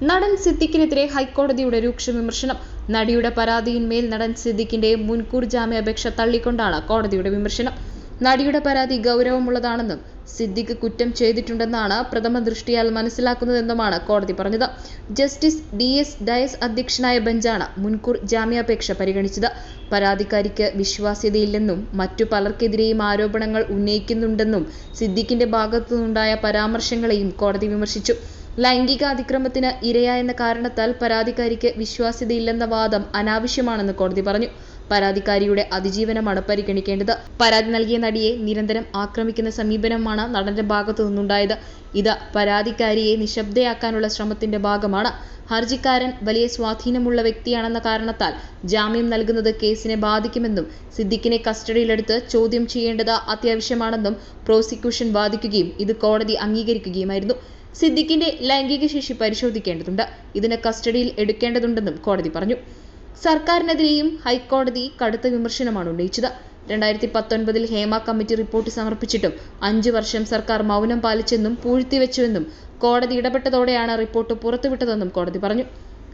നടൻ സിദ്ദിഖിനെതിരെ ഹൈക്കോടതിയുടെ രൂക്ഷ വിമർശനം. നടിയുടെ പരാതിയിന്മേൽ നടൻ സിദ്ദിഖിന്റെ മുൻകൂർ ജാമ്യാപേക്ഷ തള്ളിക്കൊണ്ടാണ് കോടതിയുടെ വിമർശനം. നടിയുടെ പരാതി ഗൗരവമുള്ളതാണെന്നും സിദ്ദിഖ് കുറ്റം ചെയ്തിട്ടുണ്ടെന്നാണ് പ്രഥമ ദൃഷ്ടിയാൽ മനസ്സിലാക്കുന്നതെന്നുമാണ് കോടതി പറഞ്ഞത്. ജസ്റ്റിസ് ഡി എസ് ഡയസ് അധ്യക്ഷനായ ബെഞ്ചാണ് മുൻകൂർ ജാമ്യാപേക്ഷ പരിഗണിച്ചത്. പരാതിക്കാരിക്ക് വിശ്വാസ്യതയില്ലെന്നും മറ്റു പലർക്കെതിരെയും ആരോപണങ്ങൾ ഉന്നയിക്കുന്നുണ്ടെന്നും സിദ്ദിഖിന്റെ ഭാഗത്തുനിന്നുണ്ടായ പരാമർശങ്ങളെയും കോടതി വിമർശിച്ചു. ലൈംഗിക അതിക്രമത്തിന് ഇരയായെന്ന കാരണത്താൽ പരാതിക്കാരിക്ക് വിശ്വാസ്യതയില്ലെന്ന വാദം അനാവശ്യമാണെന്ന് കോടതി പറഞ്ഞു. പരാതിക്കാരിയുടെ അതിജീവനമാണ് പരിഗണിക്കേണ്ടത്. പരാതി നൽകിയ നടിയെ നിരന്തരം ആക്രമിക്കുന്ന സമീപനമാണ് നടന്റെ ഭാഗത്തു നിന്നുണ്ടായത്. ഇത് പരാതിക്കാരിയെ നിശബ്ദയാക്കാനുള്ള ശ്രമത്തിന്റെ ഭാഗമാണ്. ഹർജിക്കാരൻ വലിയ സ്വാധീനമുള്ള വ്യക്തിയാണെന്ന കാരണത്താൽ ജാമ്യം നൽകുന്നത് കേസിനെ ബാധിക്കുമെന്നും സിദ്ദിഖിനെ കസ്റ്റഡിയിലെടുത്ത് ചോദ്യം ചെയ്യേണ്ടത് അത്യാവശ്യമാണെന്നും പ്രോസിക്യൂഷൻ വാദിക്കുകയും ഇത് കോടതി അംഗീകരിക്കുകയുമായിരുന്നു. സിദ്ദിഖിന്റെ ലൈംഗിക ശേഷി പരിശോധിക്കേണ്ടതുണ്ട്. ഇതിന് കസ്റ്റഡിയിൽ എടുക്കേണ്ടതുണ്ടെന്നും കോടതി പറഞ്ഞു. സർക്കാരിനെതിരെയും ഹൈക്കോടതി കടുത്ത വിമർശനമാണ് ഉന്നയിച്ചത്. രണ്ടായിരത്തി പത്തൊൻപതിൽ ഹേമ കമ്മിറ്റി റിപ്പോർട്ട് സമർപ്പിച്ചിട്ടും അഞ്ചു വർഷം സർക്കാർ മൗനം പാലിച്ചെന്നും പൂഴ്ത്തിവെച്ചുവെന്നും കോടതി ഇടപെട്ടതോടെയാണ് റിപ്പോർട്ട് പുറത്തുവിട്ടതെന്നും കോടതി പറഞ്ഞു.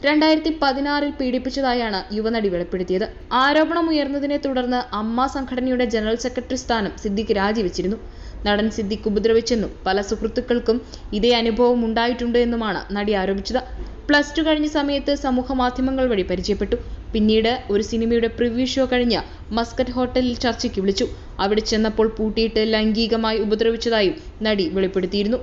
രണ്ടായിരത്തി പതിനാറിൽ പീഡിപ്പിച്ചതായാണ് യുവനടി വെളിപ്പെടുത്തിയത്. ആരോപണം ഉയർന്നതിനെ തുടർന്ന് അമ്മ സംഘടനയുടെ ജനറൽ സെക്രട്ടറി സ്ഥാനം സിദ്ദിഖ് രാജിവെച്ചിരുന്നു. നടൻ സിദ്ദിഖ് ഉപദ്രവിച്ചെന്നും പല സുഹൃത്തുക്കൾക്കും ഇതേ അനുഭവം ഉണ്ടായിട്ടുണ്ട് എന്നുമാണ് നടി ആരോപിച്ചത്. പ്ലസ് ടു കഴിഞ്ഞ സമയത്ത് സമൂഹ മാധ്യമങ്ങൾ വഴി പരിചയപ്പെട്ടു. പിന്നീട് ഒരു സിനിമയുടെ പ്രിവ്യൂ ഷോ കഴിഞ്ഞ് മസ്കറ്റ് ഹോട്ടലിൽ ചർച്ചയ്ക്ക് വിളിച്ചു. അവിടെ ചെന്നപ്പോൾ പൂട്ടിയിട്ട് ലൈംഗികമായി ഉപദ്രവിച്ചതായും നടി വെളിപ്പെടുത്തിയിരുന്നു.